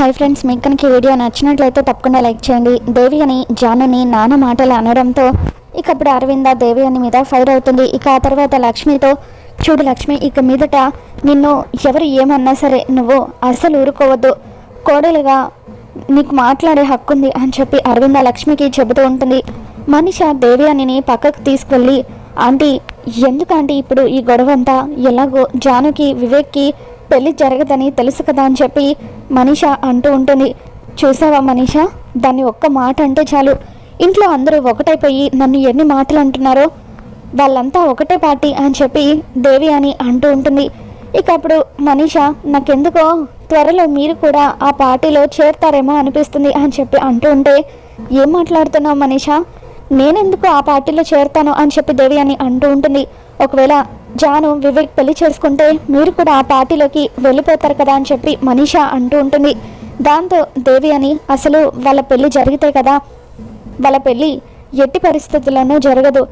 Hi friends మీకు కనుక ఈ వీడియో నచ్చినట్లయితే తప్పకుండా లైక్ చేయండి. దేవి అని జానుని నాన్న మాటలు అనడంతో ఇక అప్పుడు అరవింద దేవి అని మీద ఫైర్ అవుతుంది. ఇక ఆ తర్వాత లక్ష్మితో చూడు లక్ష్మి ఇక మీదట నిన్ను ఎవరు ఏమన్నా సరే నువ్వు అస్సలు ఊరుకోవద్దు. కోడలుగా నీకు మాట్లాడే హక్కు ఉంది అని చెప్పి అరవింద లక్ష్మికి చెబుతూ ఉంటుంది. మనిష దేవి అనిని పక్కకు తీసుకువెళ్ళి ఆంటీ ఎందుకంటే ఇప్పుడు ఈ గొడవ అంతా ఎలాగో జానుకి వివేక్కి పెళ్ళి జరగదని తెలుసు కదా అని చెప్పి మనీష అంటూ ఉంటుంది. చూసావా మనీష? దాన్ని ఒక్క మాట అంటే చాలు. ఇంట్లో అందరూ ఒకటైపోయి నన్ను ఎన్ని మాటలు అంటున్నారో వాళ్ళంతా ఒకటే పార్టీ అని చెప్పి దేవి అని అంటూ ఉంటుంది. ఇక అప్పుడు మనీష నాకెందుకో? త్వరలో మీరు కూడా ఆ పార్టీలో చేరతారేమో అనిపిస్తుంది అని చెప్పి అంటూ ఉంటే ఏం మాట్లాడుతున్నావు మనీష? నేనెందుకు ఆ పార్టీలో చేరతాను అని చెప్పి దేవి అని అంటూ ఉంటుంది. ఒకవేళ జాను వివేక్ పెళ్ళి చేసుకుంటే మీరు కూడా ఆ పార్టీలోకి వెళ్ళిపోతారు కదా అని చెప్పి మనీష అంటూ ఉంటుంది. దాంతో దేవి అని అసలు వాళ్ళ పెళ్ళి జరిగితే కదా వాళ్ళ పెళ్ళి ఎట్టి పరిస్థితుల్లోనూ జరగదు.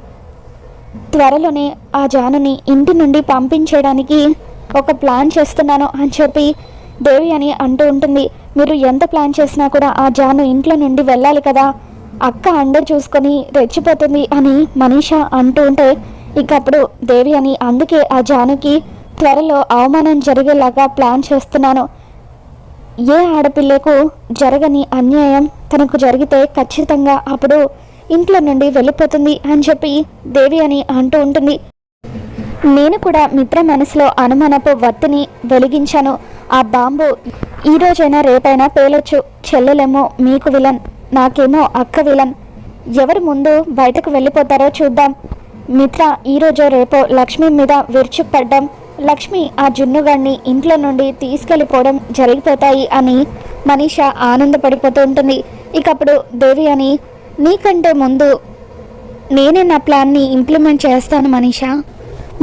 త్వరలోనే ఆ జానుని ఇంటి నుండి పంపించేయడానికి ఒక ప్లాన్ చేస్తున్నాను అని చెప్పి దేవి అని అంటూ ఉంటుంది. మీరు ఎంత ప్లాన్ చేసినా కూడా ఆ జాను ఇంట్లో నుండి వెళ్ళాలి కదా అక్క అండ చూసుకొని రెచ్చిపోతుంది అని మనీష అంటూ ఉంటే ఇకప్పుడు దేవి అని అందుకే ఆ జానుకి త్వరలో అవమానం జరిగేలాగా ప్లాన్ చేస్తున్నాను. ఏ ఆడపిల్లకు జరగని అన్యాయం తనకు జరిగితే ఖచ్చితంగా అప్పుడు ఇంట్లో నుండి వెళ్ళిపోతుంది అని చెప్పి దేవి అని అంటూ ఉంటుంది. నేను కూడా మిత్ర మనసులో అనుమానపు వత్తిని వెలిగించాను. ఆ బాంబు ఈ రోజైనా రేపైనా పేలొచ్చు. చెల్లెలేమో మీకు విలన్ నాకేమో అక్క విలన్. ఎవరు ముందు బయటకు వెళ్ళిపోతారో చూద్దాం. మిత్ర ఈరోజు రేపో లక్ష్మి మీద విరుచుకుపడ్డం. లక్ష్మి ఆ జున్నుగాడిని ఇంట్లో నుండి తీసుకెళ్ళిపోవడం జరిగిపోతాయి అని మనీష ఆనందపడిపోతూ ఉంటుంది ఇకప్పుడు దేవి అని నీకంటే ముందు నేనే నా ప్లాన్ని ఇంప్లిమెంట్ చేస్తాను మనీష.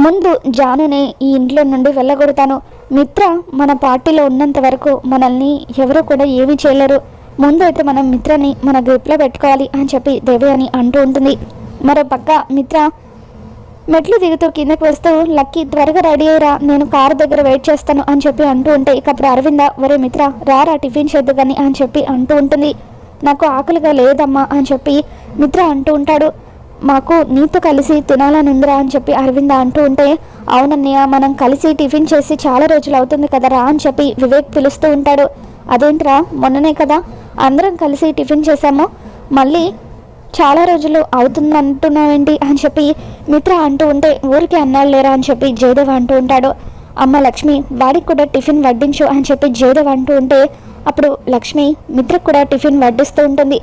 ముందు జానునే ఈ ఇంట్లో నుండి వెళ్ళగొడతాను. మిత్ర మన పార్టీలో ఉన్నంత వరకు మనల్ని ఎవరు కూడా ఏమీ చేయలేరు. ముందు అయితే మనం మిత్రని మన గ్రూప్లో పెట్టుకోవాలి అని చెప్పి దేవి అని అంటూ ఉంటుంది. మరో పక్క మిత్ర మెట్లు దిగుతూ కిందకి వస్తూ లక్కీ త్వరగా రెడీ అయ్యరా నేను కారు దగ్గర వెయిట్ చేస్తాను అని చెప్పి అంటూ ఉంటే ఇక అప్పుడు అరవింద ఒరే మిత్ర రారా టిఫిన్ చేద్దు కానీ అని చెప్పి అంటూ ఉంటుంది. నాకు ఆకలిగా లేదమ్మా అని చెప్పి మిత్ర అంటూ ఉంటాడు. మాకు నీతో కలిసి తినాలని ఉందిరా అని చెప్పి అరవింద అంటూ ఉంటే అవునన్నయ్య మనం కలిసి టిఫిన్ చేసి చాలా రోజులు అవుతుంది కదరా అని చెప్పి వివేక్ పిలుస్తూ ఉంటాడు. అదేంట్రా మొన్ననే కదా అందరం కలిసి టిఫిన్ చేసాము మళ్ళీ చాలా రోజులు అవుతుందంటున్నావేంటి అని చెప్పి మిత్ర అంటూ ఉంటే ఊరికి అన్నాడు లేరా అని చెప్పి జయదేవ్ అంటూ ఉంటాడు. అమ్మ లక్ష్మి వాడికి కూడా టిఫిన్ వడ్డించు అని చెప్పి జయదేవ్ అంటూ ఉంటే అప్పుడు లక్ష్మి మిత్రకు కూడా టిఫిన్ వడ్డిస్తూ ఉంటుంది.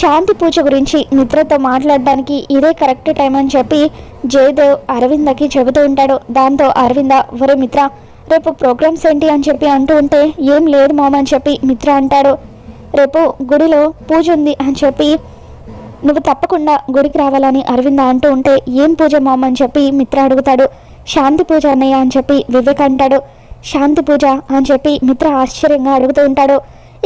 శాంతి పూజ గురించి మిత్రతో మాట్లాడడానికి ఇదే కరెక్ట్ టైం అని చెప్పి జయదేవ్ అరవిందకి చెబుతూ ఉంటాడు. దాంతో అరవింద ఒరే మిత్ర రేపు ప్రోగ్రామ్స్ ఏంటి అని చెప్పి అంటూ ఉంటే ఏం లేదు మామ అని చెప్పి మిత్ర అంటాడు. రేపు గుడిలో పూజ ఉంది అని చెప్పి నువ్వు తప్పకుండా గుడికి రావాలని అరవింద అంటూ ఉంటే ఏం పూజ మామ అని చెప్పి మిత్ర అడుగుతాడు. శాంతి పూజ అన్నయ్య అని చెప్పి వివేక్ అంటాడు. శాంతి పూజ అని చెప్పి మిత్ర ఆశ్చర్యంగా అడుగుతూ ఉంటాడు.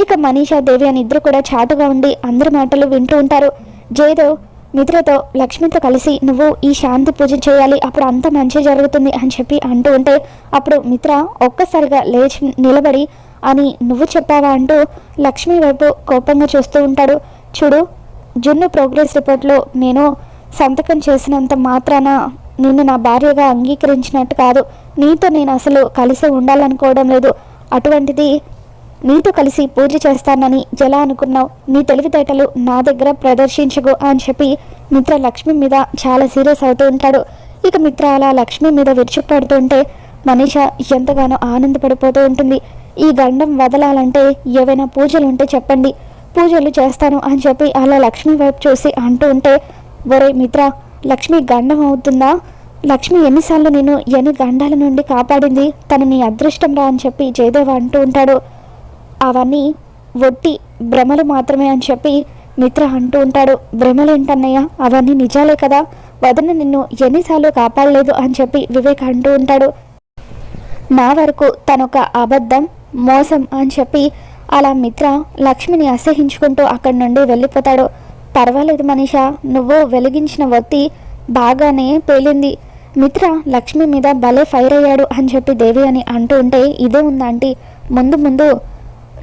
ఇక మనీషా దేవి అని ఇద్దరు కూడా చాటుగా ఉండి అందరి మాటలు వింటూ ఉంటారు. జయదేవ్ మిత్రతో లక్ష్మితో కలిసి నువ్వు ఈ శాంతి పూజ చేయాలి అప్పుడు అంత మంచి జరుగుతుంది అని చెప్పి అంటూ ఉంటే అప్పుడు మిత్ర ఒక్కసారిగా లేచి నిలబడి అని నువ్వు చెప్పావా? అంటూ లక్ష్మి వైపు కోపంగా చూస్తూ ఉంటాడు. చూడు జున్ను ప్రోగ్రెస్ రిపోర్ట్లో నేను సంతకం చేసినంత మాత్రాన నిన్ను నా భార్యగా అంగీకరించినట్టు కాదు. నీతో నేను అసలు కలిసి ఉండాలనుకోవడం లేదు. అటువంటిది నీతో కలిసి పూజ చేస్తానని జలా అనుకున్నావు. నీ తెలివితేటలు నా దగ్గర ప్రదర్శించకు అని చెప్పి మిత్ర లక్ష్మి మీద చాలా సీరియస్ అవుతూ ఉంటాడు. ఇక మిత్ర అలా లక్ష్మి మీద విరుచుకుపడుతుంటే మనీష ఎంతగానో ఆనందపడిపోతూ ఉంటుంది. ఈ గండం వదలాలంటే ఏవైనా పూజలు ఉంటే చెప్పండి. పూజలు చేస్తాను అని చెప్పి అలా లక్ష్మి వైపు చూసి అంటూ ఉంటే ఒరే మిత్ర లక్ష్మి గండం అవుతుందా? లక్ష్మి ఎన్నిసార్లు నేను ఎన్ని గండాల నుండి కాపాడింది? తను నీ అదృష్టం రా అని చెప్పి జయదేవ్ అంటూ ఉంటాడు. అవన్నీ ఒట్టి భ్రమలు మాత్రమే అని చెప్పి మిత్ర అంటూ ఉంటాడు. భ్రమలేంటన్నయ్య? అవన్నీ నిజాలే కదా? వదిన నిన్ను ఎన్నిసార్లు కాపాడలేదు అని చెప్పి వివేక్ అంటూ ఉంటాడు. నా వరకు తనొక అబద్ధం మోసం అని చెప్పి అలా మిత్ర లక్ష్మిని అసహించుకుంటూ అక్కడి నుండి వెళ్ళిపోతాడు. పర్వాలేదు మనీష నువ్వు వెలిగించిన ఒత్తి బాగానే పేలింది. మిత్ర లక్ష్మి మీద భలే ఫైర్ అయ్యాడు అని చెప్పి దేవి అని అంటూ ఉంటే ఇదే ఉందంటీ ముందు ముందు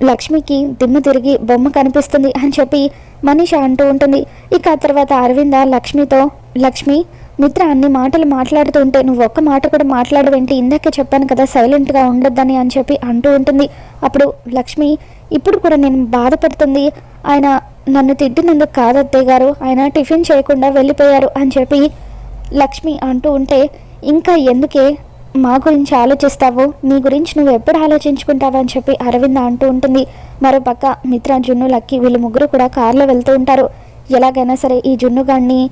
లక్ష్మికి దిమ్మ తిరిగి బొమ్మ కనిపిస్తుంది అని చెప్పి మనీష అంటూ ఉంటుంది. ఇక ఆ తర్వాత అరవింద లక్ష్మితో లక్ష్మి మిత్ర అన్ని మాటలు మాట్లాడుతుంటే నువ్వు ఒక్క మాట కూడా మాట్లాడవేంటి? ఇందాకే చెప్పాను కదా సైలెంట్గా ఉండొద్దని అని చెప్పి అంటూ ఉంటుంది. అప్పుడు లక్ష్మి ఇప్పుడు కూడా నేను బాధపడుతుంది. ఆయన నన్ను తిట్టినందుకు కాదత్తయ్య గారు. ఆయన టిఫిన్ చేయకుండా వెళ్ళిపోయారు అని చెప్పి లక్ష్మి అంటూ ఉంటే ఇంకా ఎందుకే? మా గురించి ఆలోచిస్తావు? నీ గురించి నువ్వు ఎప్పుడు ఆలోచించుకుంటావు? అని చెప్పి అరవింద అంటూ ఉంటుంది. మరోపక్క మిత్ర జున్ను లక్కి వీళ్ళు ముగ్గురు కూడా కారులో వెళ్తూ ఉంటారు. ఎలాగైనా సరే ఈ జున్నుగాడిని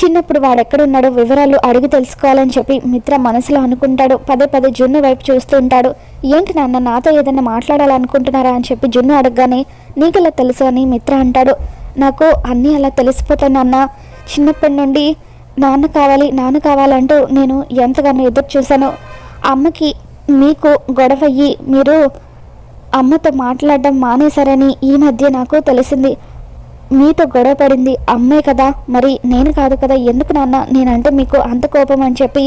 చిన్నప్పుడు వాడెక్కడున్నాడో వివరాలు అడిగి తెలుసుకోవాలని చెప్పి మిత్ర మనసులో అనుకుంటాడు. పదే పదే జున్ను వైపు చూస్తూ ఉంటాడు. ఏంటి నాన్న నాతో ఏదైనా మాట్లాడాలనుకుంటున్నారా? అని చెప్పి జున్ను అడగగానే నీకెలా తెలుసు? అని మిత్ర అంటాడు. నాకు అన్నీ అలా తెలిసిపోతాయి నాన్న. చిన్నప్పటి నుండి నాన్న కావాలి నాన్న కావాలంటూ నేను ఎంతగానో ఎదురు చూశాను. అమ్మకి మీకు గొడవయ్యి మీరు అమ్మతో మాట్లాడడం మానేశారని ఈ మధ్య నాకు తెలిసింది. మీతో గొడవ పడింది అమ్మే కదా మరి నేను కాదు కదా ఎందుకు నాన్న? నేనంటే మీకు అంత కోపం అని చెప్పి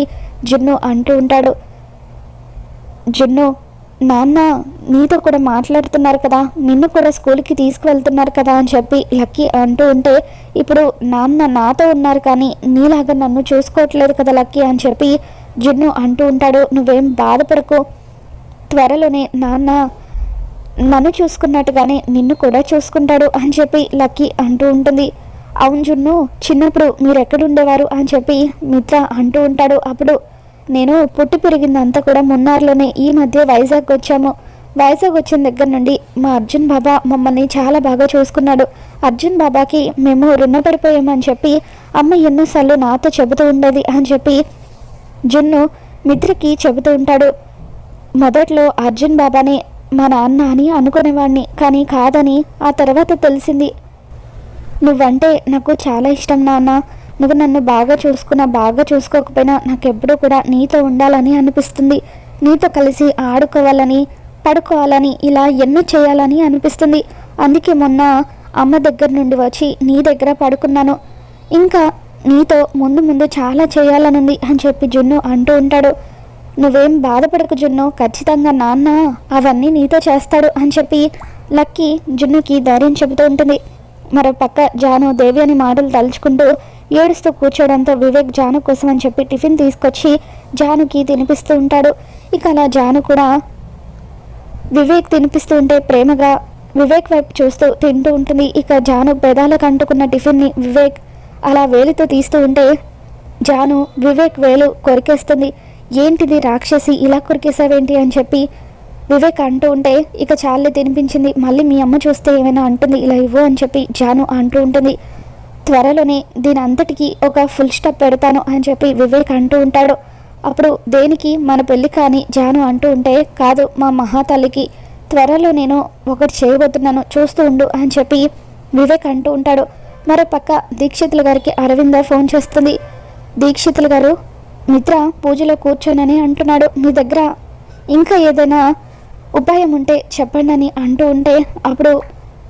జున్ను అంటూ ఉంటాడు. జున్ను నాన్న నీతో కూడా మాట్లాడుతున్నారు కదా నిన్ను కూడా స్కూల్కి తీసుకువెళ్తున్నారు కదా అని చెప్పి లక్కీ అంటూ ఉంటే ఇప్పుడు నాన్న నాతో ఉన్నారు కానీ నీలాగా నన్ను చూసుకోవట్లేదు కదా లక్కీ అని చెప్పి జున్ను అంటూ ఉంటాడు. నువ్వేం బాధపడకు. త్వరలోనే నాన్న నన్ను చూసుకున్నట్టుగానే నిన్ను కూడా చూసుకుంటాడు అని చెప్పి లక్కీ అంటూ ఉంటుంది. అవును జున్ను చిన్నప్పుడు మీరు ఎక్కడుండేవారు అని చెప్పి మిత్ర అంటూ ఉంటాడు. అప్పుడు నేను పుట్టి పెరిగిందంతా కూడా మున్నార్లోనే ఈ మధ్య వైజాగ్ వచ్చాము. వైజాగ్ వచ్చిన దగ్గర నుండి మా అర్జున్ బాబా మమ్మల్ని చాలా బాగా చూసుకున్నాడు. అర్జున్ బాబాకి మేము రుణపడిపోయామని చెప్పి అమ్మ ఎన్నోసార్లు నాతో చెబుతూ ఉండేది అని చెప్పి జున్ను మిత్రకి చెబుతూ ఉంటాడు. మొదట్లో అర్జున్ బాబాని మా నాన్న అని అనుకునేవాడిని కానీ కాదని ఆ తర్వాత తెలిసింది. నువ్వంటే నాకు చాలా ఇష్టం నాన్న. నువ్వు నన్ను బాగా చూసుకున్నా బాగా చూసుకోకపోయినా నాకు ఎప్పుడూ కూడా నీతో ఉండాలని అనిపిస్తుంది. నీతో కలిసి ఆడుకోవాలని పడుకోవాలని ఇలా ఎన్నో చేయాలని అనిపిస్తుంది. అందుకే మొన్న అమ్మ దగ్గర నుండి వచ్చి నీ దగ్గర పడుకున్నాను. ఇంకా నీతో ముందు ముందు చాలా చేయాలనుంది అని చెప్పి జున్ను అంటూ ఉంటాడు. నువ్వేం బాధపడకు జున్ను ఖచ్చితంగా నాన్న అవన్నీ నీతో చేస్తాడు అని చెప్పి లక్కీ జున్నుకి ధైర్యం చెబుతూ ఉంటుంది. మరో పక్క జాను దేవి అని మాటలు తలుచుకుంటూ ఏడుస్తూ కూర్చోవడంతో వివేక్ జాను కోసం అని చెప్పి టిఫిన్ తీసుకొచ్చి జానుకి తినిపిస్తూ ఉంటాడు. ఇక అలా జాను కూడా వివేక్ తినిపిస్తూ ఉంటే ప్రేమగా వివేక్ వైపు చూస్తూ తింటూ ఉంటుంది. ఇక జాను పెదాలకు అంటుకున్న టిఫిన్ని వివేక్ అలా వేలితో తీస్తూ ఉంటే జాను వివేక్ వేలు కొరికేస్తుంది. ఏంటిది రాక్షసి ఇలా కొరికేసావేంటి అని చెప్పి వివేక్ అంటూ ఉంటే ఇక చాలే తినిపించింది మళ్ళీ మీ అమ్మ చూస్తే ఏమైనా అంటుంది ఇలా ఇవ్వు అని చెప్పి జాను అంటూ ఉంటుంది. త్వరలోనే దీని అంతటికి ఒక ఫుల్ స్టాప్ పెడతాను అని చెప్పి వివేక్ అంటూ ఉంటాడు. అప్పుడు దేనికి? మన పెళ్ళి కానీ జాను అంటూ ఉంటే కాదు మా మహాతల్లికి. త్వరలో నేను ఒకటి చేయబోతున్నాను చూస్తూ ఉండు అని చెప్పి వివేక్ అంటూ ఉంటాడు. మరో పక్క దీక్షితుల గారికి అరవింద ఫోన్ చేస్తుంది. దీక్షితులు గారు మిత్ర పూజలో కూర్చోనని అంటున్నాడు. మీ దగ్గర ఇంకా ఏదైనా ఉపాయం ఉంటే చెప్పండి అని అంటూ ఉంటే అప్పుడు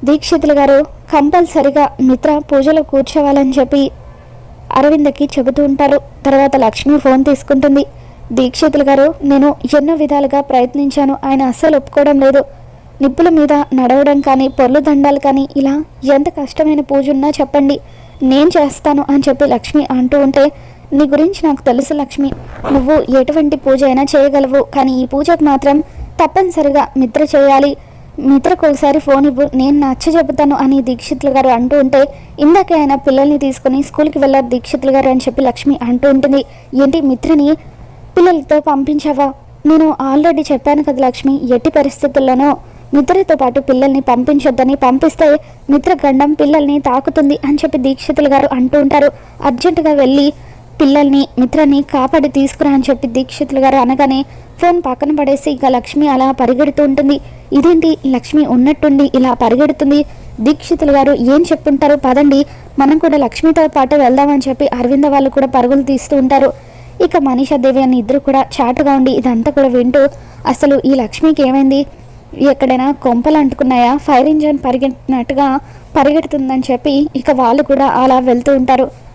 దీక్షితులు గారు కంపల్సరిగా మిత్ర పూజలో కూర్చోవాలని చెప్పి అరవిందకి చెబుతూ ఉంటారు. తర్వాత లక్ష్మి ఫోన్ తీసుకుంటుంది. దీక్షితులు గారు నేను ఎన్నో విధాలుగా ప్రయత్నించాను. ఆయన అస్సలు ఒప్పుకోవడం లేదు. నిప్పుల మీద నడవడం కానీ పొర్లు దండాలు కానీ ఇలా ఎంత కష్టమైన పూజ ఉన్నా చెప్పండి. నేను చేస్తాను అని చెప్పి లక్ష్మి అంటూ ఉంటే నీ గురించి నాకు తెలుసు లక్ష్మి. నువ్వు ఎటువంటి పూజ అయినా చేయగలవు కానీ ఈ పూజకు మాత్రం తప్పనిసరిగా మిత్ర చేయాలి. మిత్రకు ఒకసారి ఫోన్ ఇవ్వు. నేను నచ్చ చెబుతాను అని దీక్షితులు గారు అంటూ ఉంటే ఇందాకే ఆయన పిల్లల్ని తీసుకుని స్కూల్కి వెళ్ళారు దీక్షితులు గారు అని చెప్పి లక్ష్మి అంటూ ఉంటుంది. ఏంటి మిత్రని పిల్లలతో పంపించావా? నేను ఆల్రెడీ చెప్పాను కదా లక్ష్మి ఎట్టి పరిస్థితుల్లోనో మిత్రతో పాటు పిల్లల్ని పంపించొద్దని పంపిస్తే మిత్ర గండం పిల్లల్ని తాకుతుంది అని చెప్పి దీక్షితులు గారు అంటూ ఉంటారు. అర్జెంటుగా వెళ్ళి పిల్లల్ని మిత్రాన్ని కాపాడి తీసుకురా అని చెప్పి దీక్షితులు గారు అనగానే ఫోన్ పక్కన పడేసి ఇక లక్ష్మి అలా పరిగెడుతూ ఉంటుంది. ఇదేంటి? లక్ష్మి ఉన్నట్టుండి ఇలా పరిగెడుతుంది. దీక్షితులు గారు ఏం చెప్పుంటారు పదండి. మనం కూడా లక్ష్మితో పాటు వెళ్దామని చెప్పి అరవింద వాళ్ళు కూడా పరుగులు తీస్తూ ఉంటారు. ఇక మనీషా దేవి అని ఇద్దరు కూడా చాటుగా ఉండి ఇదంతా కూడా వింటూ అసలు ఈ లక్ష్మికి ఏమైంది? ఎక్కడైనా కొంపలు అంటుకున్నాయా? ఫైర్ ఇంజన్ పరిగెట్టినట్టుగా పరిగెడుతుందని చెప్పి ఇక వాళ్ళు కూడా అలా వెళ్తూ ఉంటారు.